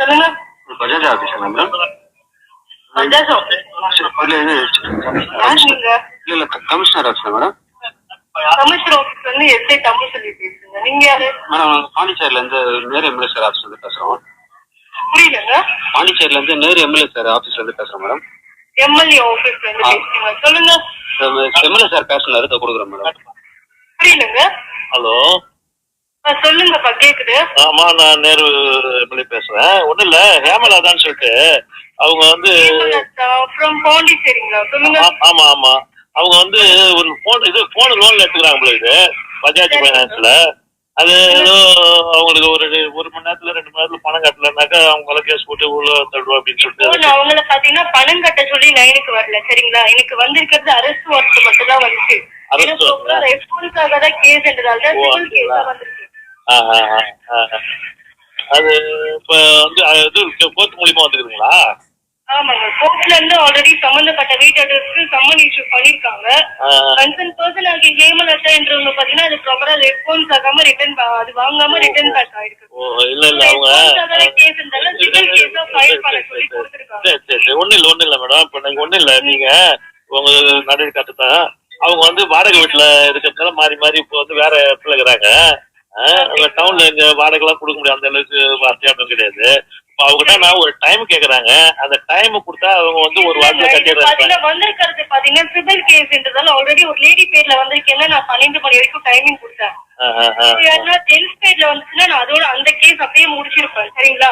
சொல்லுங்க. Bajaj office madam? Bajaj இல்ல இது இல்ல இல்ல commissioner office madam? Commissioner office வந்து எஸ்ஐ தமிழ் சொல்லி பேசுங்க. நீங்க யாரு? மேடம் பாண்டிச்சேரில இருந்து நேரு எம்எல்ஏ சார் ஆபீஸ் வந்து பேசுறோம். புரியலங்க. பாண்டிச்சேரில இருந்து நேரு எம்எல்ஏ சார் ஆபீஸ்ல இருந்து பேசுறோம் மேடம். எம்எல்ஏ ஆபீஸ்ல இருந்து பேசுறீங்க சொல்லுங்க. எம்எல்ஏ சார் பேசுனாரு கொடுக்குறேன் மேடம். புரியலங்க. ஹலோ? சொல்லுங்கப்பா கேக்குது. ஆமா நான் நேரு எம்எல்ஏ பேசுறேன். ஒண்ணும் இல்ல ஹேமலாதான்னு சொல்லிட்டு அவங்க வந்து பாண்டிச்சேரிங்களா? சொல்லுங்க. ஆமா ஆமா. அவங்க வந்து ஒரு போன் இது போன் லோன்ல எடுத்துக்கிறாங்க போல இது பஜாஜ் ஃபைனான்ஸ்ல அது ஏதோ அவங்களுக்கு ஒரு ஒரு மணி நேரத்துல ரெண்டு மணி நேரத்துல பணம் கட்டலனாக்கா அவங்க மேல கேஸ் போட்டு உள்ள தள்ளுவோம் அப்படின்னு சொல்லிட்டு நான் அவங்கள பாத்தீங்கன்னா பணம் கட்ட சொல்லி லைனுக்கு வரல சரிங்களா? எனக்கு வந்திருக்கிறது அரெஸ்ட் வாரண்ட் மட்டும் தான் வந்துச்சு. Arrest warrant. ரெஸ்பான்ஸாக தான் கேஸ்ன்றதால தான் ஓ, சிவில் கேஸா? வந்திருக்கு. அது இப்ப வந்து அது இது கோர்ட் மூலியமா வந்துருக்குங்களா ஆமாங்க கோர்ட்ல இருந்து ஆல்ரெடி சம்பந்தப்பட்ட வீட்டு அட்ரஸ்க்கு சம்மன் இஷ்யூ பண்ணிருக்காங்க. கன்சர்ன் பர்சன் ஆகிய ஹேமலதா என்றவங்க பாத்தீங்கன்னா அது ப்ராப்பரா ரெஸ்பான்ஸ் ஆகாம ரிட்டர்ன் அது வாங்காம ரிட்டர்ன் பேக் ஆயிருக்கு. இல்ல இல்ல அவங்க ஆகாத கேஸ்ன்றதால சிவில் கேஸா ஃபைல் பண்ண சொல்லி கொடுத்துருக்காங்க. சரி சரி சரி. ஒண்ணும் இல்ல ஒண்ணும் இல்ல மேடம் இப்ப நீங்க ஒண்ணும் இல்ல. நீங்க உங்க நடவடிக்கை கட்டுத்தான் அவங்க வந்து வாடகை வீட்டுல இருக்கிறதுனால மாறி மாறி இப்போ வந்து வேற அவங்க டவுன்ல வாடகை எல்லாம் கொடுக்க முடியாது. அந்த அளவுக்கு வார்த்தையாட்டம் கிடையாது. அவங்ககிட்ட நான் ஒரு டைம் கேக்குறாங்க. அந்த டைம் கொடுத்தா அவங்க வந்து ஒரு வாரத்துல கட்டிடுறாங்க. வந்திருக்கிறது பாத்தீங்கன்னா சிவில் கேஸ்ன்றதால ஆல்ரெடி ஒரு லேடி பேர்ல வந்திருக்கேன்னா நான் பன்னெண்டு மணி வரைக்கும் டைமிங் கொடுத்தேன். யாருன்னா ஜென்ஸ் பேர்ல வந்துச்சுன்னா நான் அதோட அந்த கேஸ் அப்படியே முடிச்சிருப்பேன் சரிங்களா.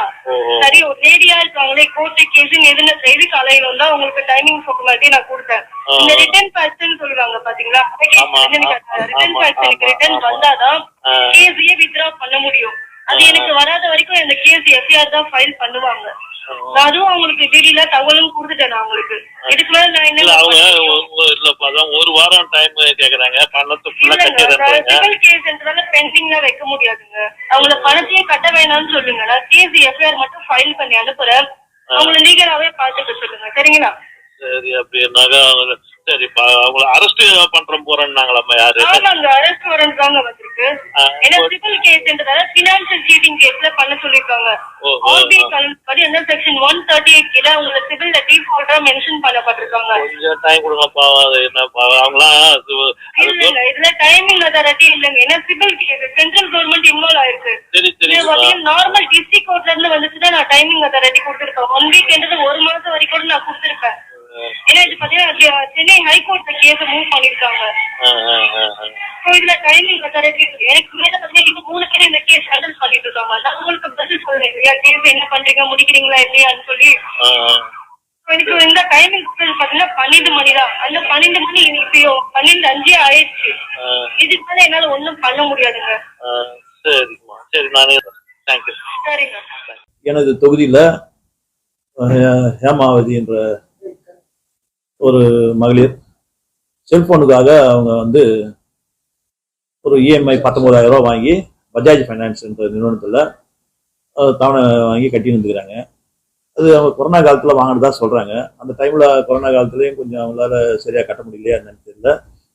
சரி ஒரு லேடியா இருக்காங்களே கோர்ட்டு கேஸ் எதுன்னு எதுக்கு அலையணும் தான் உங்களுக்கு டைமிங் மாதிரி நான் கொடுத்தேன். இந்த ரிட்டர்ன் பேட்ச் சொல்லுவாங்க பாத்தீங்களா ரிட்டர்ன் ஆமா, ரிட்டர்ன். வந்தாதான். கேஸையே வித்ரா பண்ண முடியும் அது. எனக்கு வராத வரைக்கும் இந்த கேஸ் எஃப்ஐஆர் தான் ஃபைல் பண்ணுவாங்க அதுவும் அவங்களுக்கு தெரியல தகவலும் கொடுத்துட்டேன் நான் அவங்களுக்கு. இதுக்கு மேல நான் என்ன அவங்க பண்ண முடியும்? ஒ- ஒ- இல்ல இப்ப அதான் ஒரு வாரம் டைம் கேக்குறாங்க. பணத்தை ஃபுல்லா கட்டிடுறாங்க சிவில் கேஸ்ன்றதால வைக்க முடியாதுங்க. அவங்கள பணத்தையே கட்ட வேணாம்னு சொல்லுங்க. நான் கேஸ் எஃப்ஐஆர் மட்டும் ஃபைல் பண்ணி அனுப்புறேன். அவங்கள லீகலாவே பாத்துக்க சொல்லுங்க. சரிங்களா? சரி அப்படின்னாக்கா சரி அவங்கள அரெஸ்ட் பண்றோம் போறேன்னாங்களாம்மா யாரு? ஆமாங்க அரெஸ்ட் வாரண்ட் தாங்க வந்திருக்கு. ஏன்னா சிவில் கேஸ்ன்றதால பினான்சியல் சீட்டிங் கேஸ்ல பண்ண சொல்லிருக்காங்க. ஆர்பிஐ ஆ. படி அந்த செக்ஷன் ஒன் தேர்ட்டி எயிட் கீழ உங்களை சிவில்ல டிஃபால்ட்டா மென்ஷன் பண்ணப்பட்டிருக்காங்க. கொஞ்சம் டைம் கொடுங்கப்பா அது என்னப்பா அவங்களாம் இல்லங்க இதுல டைமிங் அதாரிட்டி இல்லங்க. ஏன்னா civil case central government involve ஆயிருக்கு. சரி சரி நார்மல் டிஸ்ட்ரிக்ட் கோர்ட்ல இருந்து வந்துச்சுன்னா நான் டைமிங் அதாரிட்டி கொடுத்துருப்பேன் ஒன் வீக் என்றது ஒரு மாசம் வரைக்கும் நான் கொடுத்துருப்பேன் இது பாத்தீங்கன்னா சென்னை ஹைகோர்ட்ல கேஸ் மூவ் பண்ணிருக்காங்க. இதுல டைமிங் எனக்கு மேல பாத்தீங்கன்னா இது மூணு பேர் இந்த கேஸ் ஹேண்டில் பண்ணிட்டு இருக்காங்க நான் உங்களுக்கு பதில் சொல்றேன். இல்லையா கேஸ் என்ன பண்றீங்க? முடிக்கிறீங்களா இல்லையான்னு சொல்லி. எனக்கு இந்த டைமிங் பாத்தீங்கன்னா பன்னெண்டு மணி தான். அந்த பன்னெண்டு மணி இப்போ பன்னெண்டு அஞ்சே ஆயிடுச்சு. இதுக்கு மேல என்னால ஒண்ணும் பண்ண முடியாதுங்க. சரிம்மா. சரி நானே தேங்க்யூ சரிங்க. எனது தொகுதியில் ஹேமாவதி என்ற ஒரு மகளிர் செல்போனுக்காக அவங்க வந்து ஒரு இஎம்ஐ பத்தொன்பதாயிரம் ரூபா வாங்கி பஜாஜ் ஃபைனான்ஸ் என்ற நிறுவனத்தில் தவணை வாங்கி கட்டி வந்துக்கிறாங்க அது அவங்க கொரோனா காலத்தில் வாங்கினதா சொல்கிறாங்க அந்த டைமில் கொரோனா காலத்துலேயும் கொஞ்சம் அவங்களால சரியாக கட்ட முடியலையா என்னன்னு தெரியல.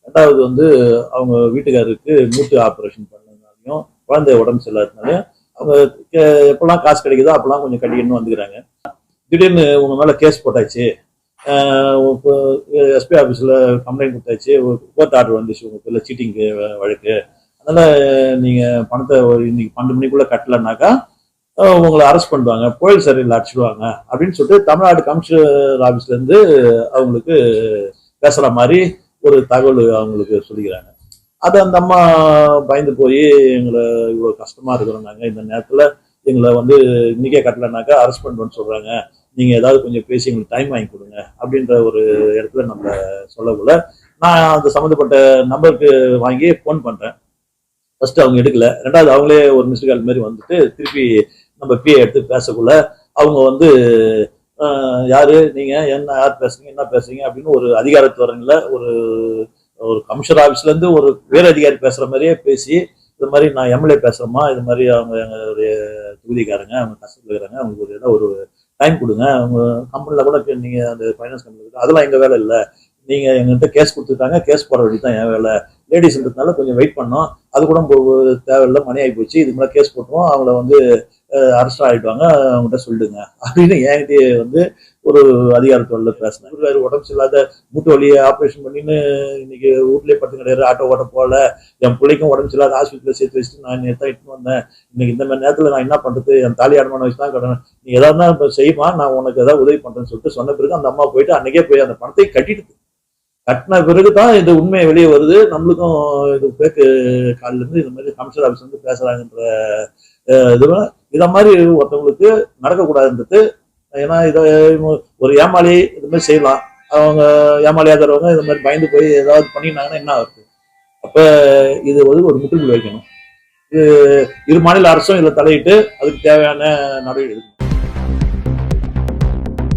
ரெண்டாவது வந்து அவங்க வீட்டுக்காரருக்கு மூட்டு ஆப்ரேஷன் பண்ணதுனாலையும் குழந்தை உடம்பு சரியில்லாததுனாலையும் அவங்க கே- எப்பெல்லாம் காசு கிடைக்குதோ அப்பெல்லாம் கொஞ்சம் கட்டிக்கணும்னு வந்துக்கிறாங்க. திடீர்னு உங்க மேல கேஸ் போட்டாச்சு. எஸ்பி ஆஃபீஸில் கம்ப்ளைண்ட் கொடுத்தாச்சு. கோர்ட் ஆர்டர் வந்துச்சு. உங்கள் பேர்ல சீட்டிங்கு வழக்கு. அதனால் நீங்கள் பணத்தை ஒரு இன்னைக்கு பன்னெண்டு மணிக்குள்ளே கட்டலைனாக்கா உங்களை அரெஸ்ட் பண்ணுவாங்க. புயல் சரியில் அடிச்சிடுவாங்க. அப்படின்னு சொல்லிட்டு தமிழ்நாடு கமிஷனர் ஆஃபீஸ்லேருந்து அவங்களுக்கு பேசுகிற மாதிரி ஒரு தகவல் அவங்களுக்கு சொல்லிக்கிறாங்க. அது அந்த அம்மா பயந்து போய் எங்களை இவ்வளோ கஷ்டமாக இருக்கிறோம் நாங்கள் இந்த நேரத்தில் எங்களை வந்து இன்றைக்கே கட்டலைனாக்கா அரெஸ்ட் பண்ணுறோன்னு சொல்கிறாங்க நீங்க ஏதாவது கொஞ்சம் பேசி எங்களுக்கு டைம் வாங்கி கொடுங்க அப்படின்ற ஒரு இடத்துல நம்ம சொல்லக்குள்ள நான் அந்த சம்மந்தப்பட்ட நம்பருக்கு வாங்கி ஃபோன் பண்றேன். ஃபர்ஸ்ட் அவங்க எடுக்கல. ரெண்டாவது அவங்களே ஒரு மிஸ்டு கால் மாதிரி வந்துட்டு திருப்பி நம்ம பிஏ எடுத்து பேசக்குள்ள அவங்க வந்து யாரு? நீங்க என்ன யார் பேசுறீங்க? என்ன பேசுறீங்க? அப்படின்னு ஒரு அதிகாரத்துவரன்ல ஒரு ஒரு கமிஷனர் ஆஃபீஸ்ல இருந்து ஒரு வேறு அதிகாரி பேசுற மாதிரியே பேசி இது மாதிரி நான் எம்எல்ஏ பேசுறேம்மா. இது மாதிரி அவங்க எங்களுடைய தொகுதிக்காரங்க அவங்க கஷ்டத்தில் இருக்கிறாங்க அவங்களுக்கு ஒரு ஏதாவது ஒரு டைம் கொடுங்க. அவங்க கம்பெனியில் கூட நீங்க அந்த ஃபைனான்ஸ் கம்பெனி அதெல்லாம் எங்கள் வேலை இல்லை. நீங்க எங்ககிட்ட கேஸ் கொடுத்துருக்காங்க கேஸ் போட வேண்டியதுதான் என் வேலை. லேடிஸ்ன்றதுனால கொஞ்சம் வெயிட் பண்ணோம். அது கூட தேவையில்லை தேவையில்ல மணி ஆகி போச்சு. இதுக்கு மேலே கேஸ் போட்டுருவோம். அவங்கள வந்து அரெஸ்ட் ஆகிடுவாங்க அவங்ககிட்ட சொல்லிடுங்க. அப்படின்னு என்கிட்டயே வந்து ஒரு அதிகாரத்தோட பேசினேன். இவரு உடம்பு சரியில்லாத மூட்டு வலியை ஆப்ரேஷன் பண்ணின்னு இன்னைக்கு வீட்லயே படுத்து கிடையாது ஆட்டோ ஓட்ட போகல. என் பிள்ளைக்கும் உடம்பு சரியில்லாத ஹாஸ்பிட்டலில் சேர்த்து வச்சுட்டு நான் நேற்று இட்டுன்னு வந்தேன். இன்னைக்கு இந்த மாதிரி நேரத்தில் நான் என்ன பண்ணுறது என் தாலி அடமான வச்சு தான் கட்டணும். நீ ஏதாவது இப்போ செய்யுமா நான் உனக்கு ஏதாவது உதவி பண்ணுறேன்னு சொல்லிட்டு சொன்ன பிறகு அந்த அம்மா போயிட்டு அன்னைக்கே போய் அந்த பணத்தை கட்டிட்டு கட்டின பிறகு தான் இது உண்மையை வெளியே வருது. நம்மளுக்கும் இது பேக்கு காலில இருந்து இந்த மாதிரி கமிஷனர் ஆஃபீஸ் வந்து பேசுறாங்கன்ற அஹ், இதை மாதிரி ஒருத்தவங்களுக்கு நடக்கக்கூடாதுன்றது. ஏன்னா இதை ஒரு ஏமாளி இது மாதிரி செய்யலாம். அவங்க ஏமாளியா தருவாங்க இந்த மாதிரி பயந்து போய் ஏதாவது பண்ணினாங்கன்னா என்ன ஆகுது? அப்போ இது வந்து ஒரு முற்றுப்புள்ளி வைக்கணும். இது இரு மாநில அரசும் இதில் தலையிட்டு அதுக்கு தேவையான நடவடிக்கை எடுக்கணும்.